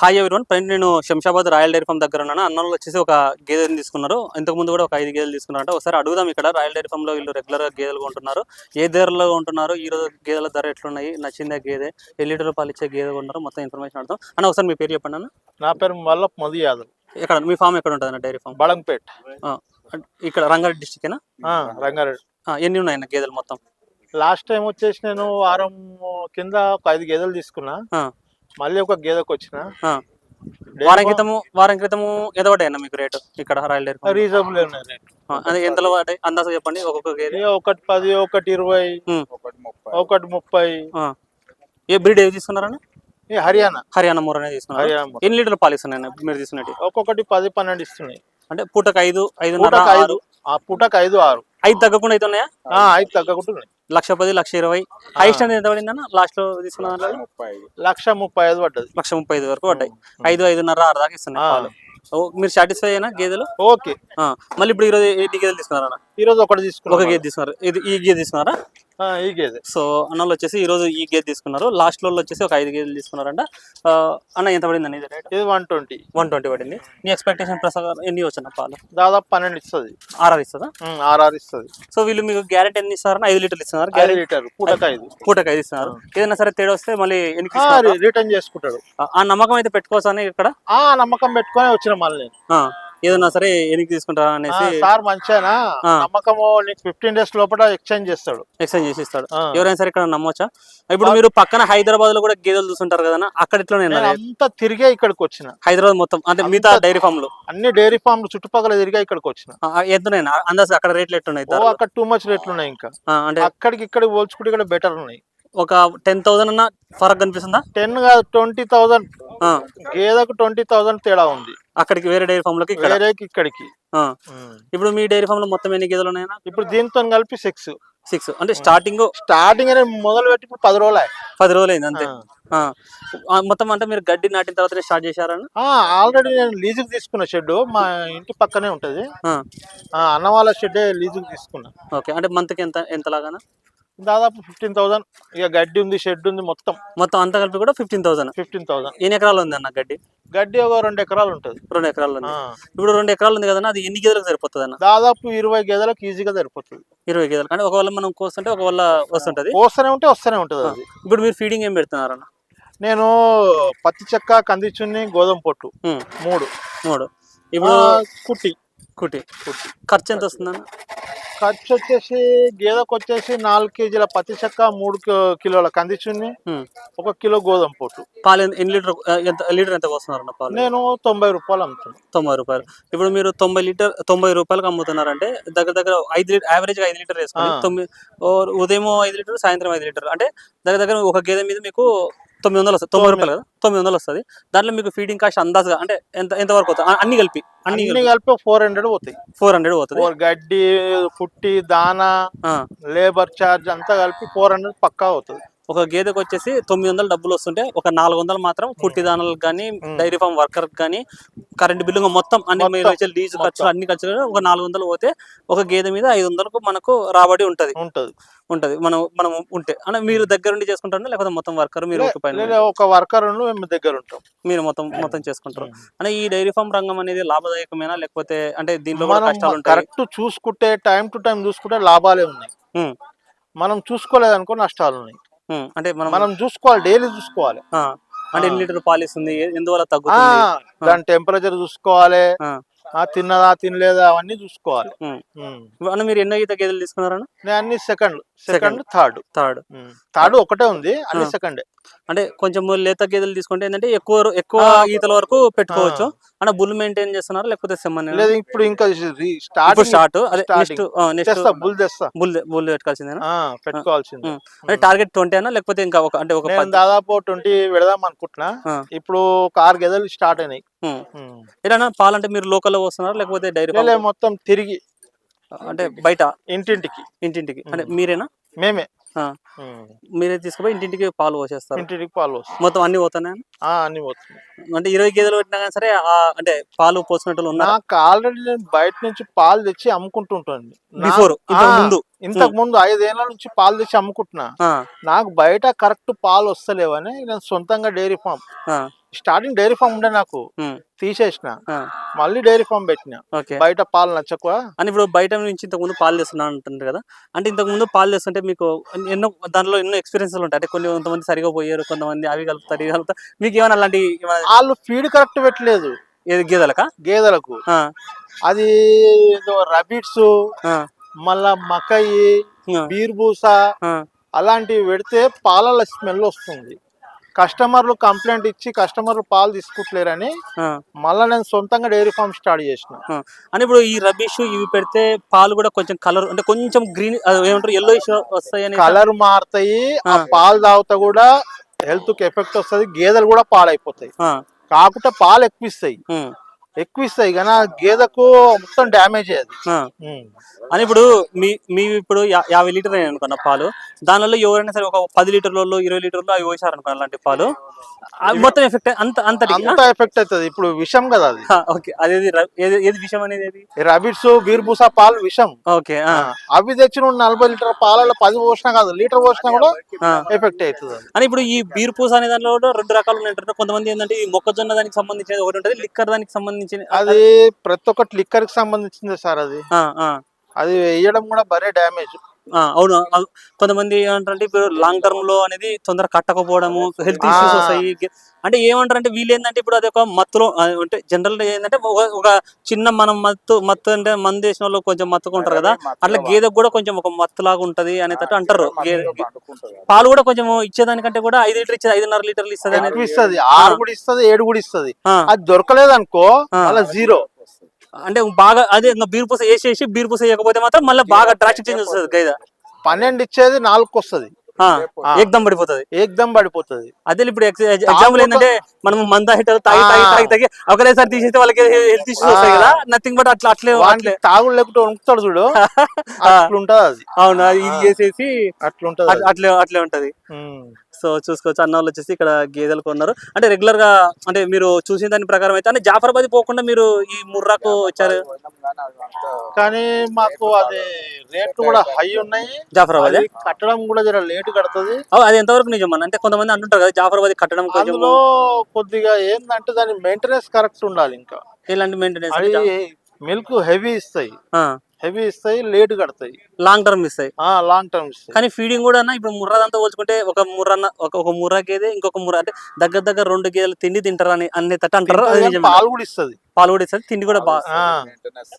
Hi everyone friend నేను Shamshabad royal dairy form దగ్గర ఉన్నాను. అన్నోళ్ళు వచ్చేసి ఒక గేదెని తీసుకున్నారు. ఇంతకు ముందు కూడా ఒక ఐదు గేదెలు తీసుకున్నారంట. ఒకసారి అడుగుదాం ఇక్కడ. రాయల్ డైరీ ఫామ్లో వీళ్ళు రెగ్యులర్గా గేదెలు కొంటున్నారు. ఏ ధరలో ఉంటున్నారు ఈ రోజు గేదెల ధర ఎట్లున్నాయి? నచ్చిందే గేదె? ఏ లీటర్ పాలు ఇచ్చే గేదె కొన్నారు మొత్తం ఇన్ఫర్మేషన్ అడుగుతాం అన్న ఒకసారి మీ పేరు చెప్పండి అన్న. నా పేరు మల్లప్ మధు యాదవ్ ఎక్కడ? మీ ఫామ్ ఎక్కడ ఉంటుంది అన్న డైరీ ఫామ్? బళంపేట్ ఇక్కడ రంగారెడ్డి డిస్టిక్ ఆ, రంగారెడ్డి. ఎన్ని ఉన్నాయి గేదెలు మొత్తం? లాస్ట్ టైం వచ్చేసి నేను వారం కింద ఒక ఐదు గేదెలు తీసుకున్నా. మళ్ళీ ఒక గేదెకి వచ్చిన. వారం క్రితము వారం క్రితము అన్న మీకు రేటు? ఇక్కడ రాయల్ డైరీ ఫామ్ రీజనబుల్ ఉన్నాయి రేట్ అదే ఎంతలో పడ్డాయి అందాజ చెప్పండి ఒక్కొక్క గేదె. ఒకటి పది ఒకటి ఇరవై ఉమ్. ఒకటి ముప్పై. ఆ. ఏ బ్రీడ్ ఏవి తీసుకున్నారన్న? ఈ హర్యానా. హర్యానా మూర అనేది తీసుకున్నారు? హర్యానా ఎన్ని లీటర్లు పాలు ఇస్తున్నాయి మీరు తీసుకున్నట్టు? ఒక్కొక్కటి పది పన్నెండు ఇస్తున్నాయి. అంటే పూటకు ఐదు ఐదున్నర పూటకు ఐదు ఆరు? ఆ పూటకు ఐదు ఆరు. ఐదు తగ్గకుండా అయితే ఉన్నాయా? ఆ, ఐదు తగ్గకుంటున్నాయి లక్ష పది లక్ష ఇరవై. హైయెస్ట్ అనేది ఎంత పడింది అన్న లాస్ట్లో తీసుకున్న లక్ష ముప్పై ఐదు పడ్డది. లక్ష ముప్పై ఐదు వరకు పడ్డాయి. ఐదు ఐదున్నర ఆరు దాకా ఇస్తున్నాయి మీరు సాటిస్ఫై అయినా గేదెలు? ఓకే. ఆ. మళ్ళీ ఇప్పుడు ఈరోజు ఎన్ని గేదెలు తీసుకున్నారన్న? ఈ రోజు ఒకటి ఒక తీసుకున్నా గేదె తీసుకున్నారు. ఇది ఈ గేదె తీసుకున్నారా? ఈ గేదె. సో అన్నోళ్ళు వచ్చేసి ఈ రోజు ఈ గేదె తీసుకున్నారు. లాస్ట్లో వచ్చేసి ఒక ఐదు గేదెలు తీసుకున్నారంట. అన్న ఎంత పడింది అన్న ఇది రేట్? ఇది వన్ ట్వంటీ. వన్ ట్వంటీ పడింది. నీ ఎక్స్పెక్టేషన్ ప్రకారం ఎన్ని వచ్చిన పాలు? దాదాపు పన్నెండు ఇస్తుంది. ఆర్ఆర్ ఇస్తుందా? ఆర్ఆర్ ఇస్తుంది. సో వీళ్ళు మీకు గ్యారెంటీ ఎన్ని ఇస్తారని ఐదు లీటర్లు ఇస్తున్నారు. ఐదు గ్యారెంటీ లీటర్ పూటకు ఐదు. పూటకి ఐదు ఇస్తున్నారు. ఏదైనా సరే తేడా వస్తే మళ్ళీ రిటర్న్ చేసుకుంటాడు. ఆ- ఆ నమ్మకం అయితే పెట్టుకోవచ్చా అని ఇక్కడ? ఆ నమ్మకం పెట్టుకొని వచ్చిన మళ్ళీ నేను. ఆ, ఏదైనా సరే ఎనికి తీసుకుంటారా అనేసి సార్ మంచిగా. నమ్మకము నీకు ఫిఫ్టీన్ డేస్ లోపల ఎక్స్చేంజ్ చేస్తాడు. ఎక్స్చేంజ్ చేసి ఇస్తాడు. ఎవరైనా సరే ఇక్కడ నమ్మొచ్చా? ఇప్పుడు మీరు పక్కన హైదరాబాద్లో కూడా గేదెలు చూస్తుంటారు కదా అక్కడ ఇట్లా నేను అంతా తిరిగే ఇక్కడికి వచ్చిన. హైదరాబాద్ మొత్తం అంటే మిగతా డైరీ ఫామ్లో అన్ని డైరీ ఫామ్లు చుట్టుపక్కల తిరిగే ఇక్కడికి వచ్చిన. ఎంతున్నాయి అందాజ అక్కడ రేట్లు ఎట్లున్నాయి? అక్కడ టూ మచ్ రేట్లు ఉన్నాయి ఇంకా. అంటే అక్కడికి ఇక్కడికి పోల్చుకుంటే ఇక్కడ బెటర్ ఉన్నాయి. ఒక టెన్ థౌసండ్ అన్న ఫరక్ కనిపిస్తుందా? టెన్ కాదు ట్వంటీ థౌసండ్ గేదెకు ట్వంటీ థౌసండ్ తేడా ఉంది. అక్కడికి వేరే డైరీ ఫామ్లోకి ఇక్కడ? వేరేకి ఇక్కడికి. ఆ. ఇప్పుడు మీ డైరీ ఫామ్లో మొత్తం ఎన్ని గేదెలు ఉన్నాయన్నా? ఇప్పుడు దీంతో కలిపి సిక్స్. సిక్స్. అంటే స్టార్టింగ్ స్టార్టింగ్ అనేది మొదలు పెట్టి ఇప్పుడు పది రోజులు. పది రోజులు అయింది అంతే. ఆ. ఆ. ఆ, మొత్తం అంటే మీరు గడ్డి నాటిన తర్వాతనే స్టార్ట్ చేశారన్న ఆ ఆల్రెడీ నేను లీజుకి తీసుకున్న షెడ్ మా ఇంటి పక్కనే ఉంటది. ఆ, అన్న వాళ్ళ షెడ్ లీజుకి తీసుకున్నా. ఓకే. అంటే మంత్కి ఎంత ఎంతలాగానా దాదాపు ఫిఫ్టీన్ థౌసండ్ ఇక గడ్డి ఉంది షెడ్ ఉంది మొత్తం. మొత్తం అంతా కలిపి కూడా ఫిఫ్టీన్ థౌసండ్ ఫిఫ్టీన్ థౌసండ్ ఎన్ని ఎకరాలు ఉంది అన్న గడ్డి? గడ్డి ఒక రెండు ఎకరాలు ఉంటుంది. రెండు ఎకరాలు ఉంది. ఇప్పుడు రెండు ఎకరాలు ఉంది కదన్నా అది ఎన్ని గేదెలకు సరిపోతుంది అన్న? దాదాపు ఇరవై గేదెలకు ఈజీగా సరిపోతుంది. ఇరవై గేదెలు. అంటే ఒకవేళ మనం కోస్తుంటే ఒకవేళ వస్తుంటది? వస్తూనే ఉంటే వస్తూనే ఉంటుంది అది. ఇప్పుడు మీరు ఫీడింగ్ ఏం పెడుతున్నారన్న నేను పత్తి చెక్క కందిచున్ని గోధుమ పొట్టు. మూడు. మూడు. ఇప్పుడు ఆ, కుట్టి. కుట్టి. ఖర్చు ఎంత వస్తుందన్న? ఖర్చు వచ్చేసి గేదెకు వచ్చేసి నాలుగు కేజీల పత్తి చెక్క మూడు కిలోల కందిచున్ని. ఒక కిలో గోధుమ పొట్టు పాలు ఎన్ని లీటర్ ఎంత లీటర్ ఎంత వస్తున్నారన్న పాలు? నేను తొంభై రూపాయలు అమ్ముతున్నాను తొంభై రూపాయలు. ఇప్పుడు మీరు తొంభై లీటర్ తొంభై రూపాయలకు అమ్ముతున్నారంటే దగ్గర దగ్గర ఐదు లీటర్ యావరేజ్ ఐదు లీటర్ వేసుకోండి. ఆ. తొమ్మిది ఓ ఉదయం ఐదు లీటర్ సాయంత్రం ఐదు లీటర్. అంటే దగ్గర దగ్గర ఒక గేదె మీద మీకు తొమ్మిది వందలు వస్తుంది. తొంభై రూపాయలు కదా? తొమ్మిది. వందలు వస్తుంది. దాంట్లో మీకు ఫీడింగ్ కాస్ట్ అందాజుగా అంటే ఎంత ఎంత వరకు అవుతుంది అన్ని కలిపి అన్ని కలిపి. ఫోర్ హండ్రెడ్ పోతాయి. ఫోర్ హండ్రెడ్ పోతుంది. గడ్డి పుట్టి దానా. లేబర్ ఛార్జ్ అంతా కలిపి ఫోర్ హండ్రెడ్ పక్కా అవుతుంది ఒక గేదెకి వచ్చేసి తొమ్మిది వందలు డబ్బులు వస్తుంటే ఒక నాలుగు వందలు మాత్రం కుట్టి దానాలకు కానీ డైరీ ఫామ్ వర్కర్ కానీ కరెంట్ బిల్లు మొత్తం అన్ని లీజు ఖర్చులు అన్ని ఖర్చులు ఒక నాలుగు వందలు పోతే ఒక గేదె మీద ఐదు వందలకు మనకు రాబడి ఉంటది. ఉంటది. ఉంటది. మనం మనం ఉంటే. అంటే మీరు దగ్గర ఉండి చేసుకుంటారా లేకపోతే మొత్తం వర్కర్ మీరు ఒక పైన లేదా ఒక వర్కర్ మేము దగ్గర ఉంటాం మీరు మొత్తం మొత్తం చేసుకుంటారు. అంటే ఈ డైరీ ఫామ్ రంగం అనేది లాభదాయకమేనా లేకపోతే అంటే దీంట్లో కూడా కష్టాలు కరెక్ట్ చూసుకుంటే టైం టు టైం చూసుకుంటే లాభాలే ఉన్నాయి. మనం చూసుకోలేదనుకో నష్టాలు ఉన్నాయి. అంటే మనం మనం చూసుకోవాలి డైలీ చూసుకోవాలి. అంటే ఎన్ని లీటర్ పాలు ఇస్తుంది ఎందువల్ల తగ్గుతుంది? దాని టెంపరేచర్ చూసుకోవాలి. తిన్నదా తినలేదా అవన్నీ చూసుకోవాలి. అన్న మీరు ఎన్నో ఈత గేదెలు తీసుకున్నారన్న నేను అన్ని second second third third third ఒకటే ఉంది అన్ని. సెకండ్ అంటే కొంచెం లేత గేదెలు తీసుకుంటే ఏంటంటే ఎక్కువ ఎక్కువ. ఈతల వరకు పెట్టుకోవచ్చు. అంటే బుల్ మెయింటైన్ చేస్తున్నారు లేకపోతే సెమ్మన్ లేదు ఇప్పుడు ఇంకా స్టార్ట్ స్టార్ట్ అదే. నెక్స్ట్ నెక్స్ట్ బుల్ తెస్తా. బుల్ బుల్ పెట్టుకోవాల్సిందేనా? పెట్టుకోవాల్సింది. అంటే టార్గెట్ ట్వంటీ అన్న లేకపోతే ఇంకా ఒక అంటే ఒక దాదాపు ట్వంటీ పెడదాం అనుకుంటున్నా. ఇప్పుడు ఒక ఆరు గెదలు స్టార్ట్ అయినాయి. ఎలా పాలంటే మీరు లోకల్లో వస్తున్నారు లేకపోతే డైరీ లే, మొత్తం తిరిగి అంటే బయట? ఇంటింటికి. ఇంటింటికి. అంటే మీరేనా? మేమే. మీరే తీసుకుపోయి ఇంటింటికి పాలు పోసేస్తారు. ఇంటికి పాలు వస్తాయి మొత్తం అన్ని పోతున్నాయి? ఆ, అన్ని పోతుంది అంటే ఇరవై గేదెలు పెట్టినా కానీ సరే అంటే పాలు ఉన్నారు? నాకు ఆల్రెడీ నేను బయట నుంచి పాలు తెచ్చి అమ్ముకుంటుంటాను బిఫోర్ ముందు. ఇంతకు ముందు ఐదేళ్ళ నుంచి పాలు తెచ్చి అమ్ముకుంటున్నా. నాకు బయట కరెక్ట్ పాలు వస్తలేవని నేను సొంతంగా dairy farm. Starting dairy farm ఉండే నాకు. తీసేసిన. మళ్ళీ డైరీ ఫామ్ పెట్టిన. బయట పాలు నచ్చక. అని ఇప్పుడు బయట నుంచి ఇంతకు ముందు పాలు తెస్తున్నా అంటుంది కదా. అంటే ఇంతకు ముందు పాలు తెస్తుంటే మీకు ఎన్నో దానిలో ఎన్నో ఎక్స్పీరియన్స్లు ఉంటాయి. అంటే కొన్ని కొంతమంది సరిగా పోయారు కొంతమంది అవి కలుపుతారు ఇవి కలుపుతారు. మీకు ఏమైనా అలాంటి వాళ్ళు ఫీడ్ కరెక్ట్ పెట్టలేదు. ఏది గేదెలకా? గేదెలకు. అది ఏదో రబిట్స్ మళ్ళా మకయి బీర్బూస అలాంటివి పెడితే పాలల స్మెల్ వస్తుంది. కస్టమర్లు కంప్లైంట్ ఇచ్చి కస్టమర్లు పాలు తీసుకుంటలేరని. మళ్ళీ నేను సొంతంగా డైరీ ఫామ్ స్టార్ట్ చేసిన. అని ఇప్పుడు ఈ రబీష్ ఇవి పెడితే పాలు కూడా కొంచెం కలర్ అంటే కొంచెం గ్రీన్ ఏమంటారు ఎల్లో వస్తాయి అని కలర్ మారుతాయి ఆ. పాలు తాగుతా కూడా హెల్త్కి ఎఫెక్ట్ వస్తుంది గేదెలు కూడా పాడైపోతాయి ఆ, కాకుంటే పాలు ఎక్కువ ఇస్తాయి ఎక్కువ ఇస్తాయి కానీ ఆ గేదెకు మొత్తం డ్యామేజ్ అయ్యేది ఆ. అని ఇప్పుడు మీ మీ ఇప్పుడు యాభై లీటర్ అనుకున్న పాలు. దానిలో ఎవరైనా సరే ఒక పది లీటర్లలో ఇరవై లీటర్లు అవి పోసారు అనుకో అలాంటి పాలు. మొత్తం ఎఫెక్ట్ అంత అంత ఎఫెక్ట్ అవుతుంది ఇప్పుడు విషం కదా అది. ఓకే. అదేది ఏది విషయం అనేది ఏది? రబిట్స్ బీర్బూసా పాలు విషం. ఓకే ఆ, అవి తెచ్చిన నలభై లీటర్ పాలలో పది పోసినా కాదు లీటర్ పోసినా కూడా. ఎఫెక్ట్ అవుతుంది అది. అని ఇప్పుడు ఈ బీర్ పూస అనే దానిలో కూడా రెండు రకాలు ఉంటాయి కొంతమంది ఏంటంటే ఈ మొక్కజొన్న దానికి సంబంధించిన ఒకటి ఉంటుంది లిక్కర్ దానికి సంబంధించిన అది ప్రతి ఒక్కటి లిక్కర్కి సంబంధించింది సార్ అది. అది వేయడం కూడా బరే డ్యామేజ్. అవును. అవ్- కొంతమంది ఏమంటారంటే ఇప్పుడు లాంగ్ టర్మ్లో అనేది తొందరగా కట్టకపోవడము హెల్త్ ఇష్యూస్. వస్తాయి. అంటే ఏమంటారంటే వీళ్ళు ఏంటంటే ఇప్పుడు అది ఒక మత్తులో అంటే జనరల్ ఏంటంటే ఒక చిన్న మనం మత్తు మత్తు అంటే మందు వేసిన వాళ్ళు కొంచెం మత్తుకుంటారు కదా. అట్లా గేదెకు కూడా కొంచెం ఒక మత్తు లాగా ఉంటది అనేటట్టు అంటారు. గేదె పాలు కూడా కొంచెం ఇచ్చేదానికంటే కూడా ఐదు లీటర్ ఇచ్చేది ఐదున్నర లీటర్లు ఇస్తుంది అనేది. ఇస్తుంది. ఆరు కూడా ఇస్తుంది ఏడు కూడా ఇస్తుంది. అది దొరకలేదు అనుకో. అలా జీరో అంటే బాగా అదే ఇంకా బీర్ పూస వేసేసి బీర్ పూస వేయకపోతే మాత్రం మళ్ళీ బాగా డ్రాస్టిక్ చేంజ్ వస్తుంది గేదె? పన్నెండు ఇచ్చేది నాలుగు వస్తుంది. ఏకదం పడిపోతుంది. ఏకదం పడిపోతుంది. అదే ఇప్పుడు ఎగ్జాంపుల్ ఏంటంటే మనం మంద హీటర్ తాగి తాగి తాగి తాగి ఒకటేసారి తీసేస్తే వాళ్ళకి హెల్త్ ఇష్యూస్ వస్తాయి కదా నథింగ్ బట్ అట్లా అట్లే అట్లే. తాగుడు లేకుంటే వణుకుతాడు చూడు. అట్లుంటది అది. అవును ఇది చేసేసి అట్లుంటది అట్- అట్లే అట్లే ఉంటది. సో చూసుకోవచ్చు. అన్న వాళ్ళు వచ్చేసి ఇక్కడ గేదెలు కొన్నారు. అంటే రెగ్యులర్గా అంటే మీరు చూసిన దాని ప్రకారం అయితే అంటే జాఫరాబాద్ పోకుండా మీరు ఈ ముర్రాకు వచ్చారు కానీ మాకు అది రేట్లు కూడా హై ఉన్నాయి. జాఫరాబాద్ కట్టడం కూడా జర లేట్ కడుతుంది. అది ఎంతవరకు నిజం అన్న? అంటే కొంతమంది అంటుంటారు కదా జాఫరాబాద్ కట్టడం కొంచెం అందులో కొద్దిగా ఏంటంటే దాని మెయింటెనెన్స్ కరెక్ట్ ఉండాలి ఇంకా. ఎలాంటి మెయింటెనెన్స్ అది మిల్క్ హెవీ ఇస్తాయి. హెవీ ఇస్తాయి లేట్ కడతాయి. లాంగ్ టర్మ్ ఇస్తాయి. లాంగ్ టర్మ్ ఇస్తాయి. కానీ ఫీడింగ్ కూడా అన్న ఇప్పుడు ముర్రాదంతా పోల్చుకుంటే ఒక ముర్రన్న ఒక ఒక ముర్రా గేదె ఇంకొక ముర్రా అంటే దగ్గర దగ్గర రెండు గేదెలు తిండి తింటారు అని అంటారు. తింటది కానీ నిజమే. పాలు కూడా ఇస్తుంది. పాలు కూడా ఇస్తుంది తిండి కూడా బాగా మెయింటెనెన్స్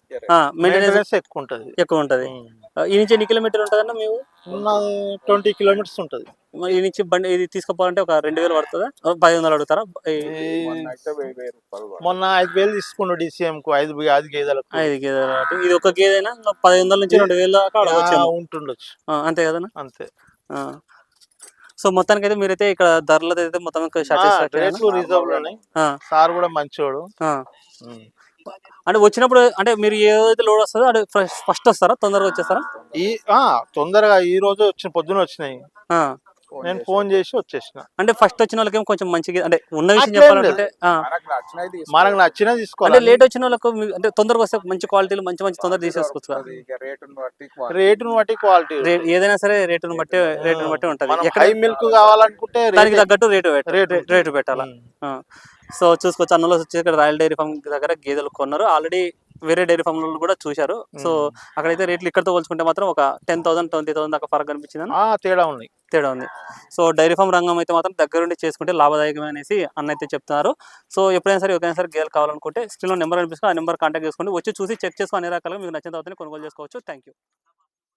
మెయింటెనెన్స్ ఎక్కువ ఉంటది. ఎక్కువ ఉంటది. ఈ నుంచి ఎన్ని కిలోమీటర్లు ఉంటుందన్న మేము ట్వంటీ కిలోమీటర్స్ ఉంటది. ఈ నుంచి బండి ఇది తీసుకుపోవాలంటే ఒక రెండు వేలు పడుతుందా? పది వందలు అడుగుతారా? మొన్న ఐదు వేలు తీసుకుండు డిసిఎం కు ఐదు ఐదు గేదెలకు. ఐదు గేదెలు ఇది ఒక గేదైనా? పది వందల నుంచి రెండు వేల దాకా ఉంటుండొచ్చు. అంతే కదన్నా అంతే. ఆ. సో మొత్తానికి అయితే మీరైతే ఇక్కడ ధరలు అయితే మొత్తం సార్ కూడా మంచోడు. ఉమ్. అంటే వచ్చినప్పుడు అంటే మీరు ఏదైతే లోడ్ వస్తుందో అది ఫస్ట్ వస్తారా? తొందరగా వచ్చేస్తారా? ఈ ఆ తొందరగా ఈ రోజు వచ్చిన పొద్దున వచ్చినాయి. ఆ. నేను ఫోన్ చేసి వచ్చేసిన. అంటే ఫస్ట్ వచ్చిన వాళ్ళకి కొంచెం మంచిగా అంటే ఉన్న విషయం చెప్పాలంటే. మనకు నచ్చినా అంటే తీసుకోవాలి. లేట్ వచ్చిన వాళ్ళకు అంటే తొందరగా వస్తే మంచి క్వాలిటీలు మంచి మంచి తొందరగా తీసేసుకోవచ్చు కదా. రేటును బట్టి క్వాలిటీ ఏదైనా సరే రేటును బట్టి రేటును బట్టి. ఉంటది. ఎక్కడ మిల్క్ కావాలనుకుంటే దానికి తగ్గట్టు రేటు రేటు. పెట్టాలా. సో చూసుకోవచ్చు. అన్నలో వచ్చి ఇక్కడ రాయల్ డైరీ ఫామ్ దగ్గర గేదెలు కొన్నారు. ఆల్రెడీ వేరే డైరీ ఫామ్ కూడా చూశారు. సో అక్కడైతే రేట్లు ఇక్కడతో పోల్చుకుంటే మాత్రం ఒక టెన్ థౌసండ్ ట్వంటీ థౌసండ్ దాకా ఫరక్ కనిపించింది ఆ తేడా ఉన్నాయి తేడా ఉంది. సో డైరీ ఫామ్ రంగం అయితే మాత్రం దగ్గరుండి చేసుకుంటే లాభదాయకమే అనేసి అన్న అయితే చెప్తున్నారు. సో ఎప్పుడైనా సరే ఒకైనా సరే గేదెలు కావాలనుకుంటే స్క్రీన్లో నెంబర్ అనిపిస్తుంది. ఆ నెంబర్ కాంటాక్ట్ చేసుకోండి వచ్చి చూసి చెక్ చేసుకుని అన్ని రకాలుగా మీకు నచ్చిన తర్వాత కొనుగోలు చేసుకోవచ్చు. Thank you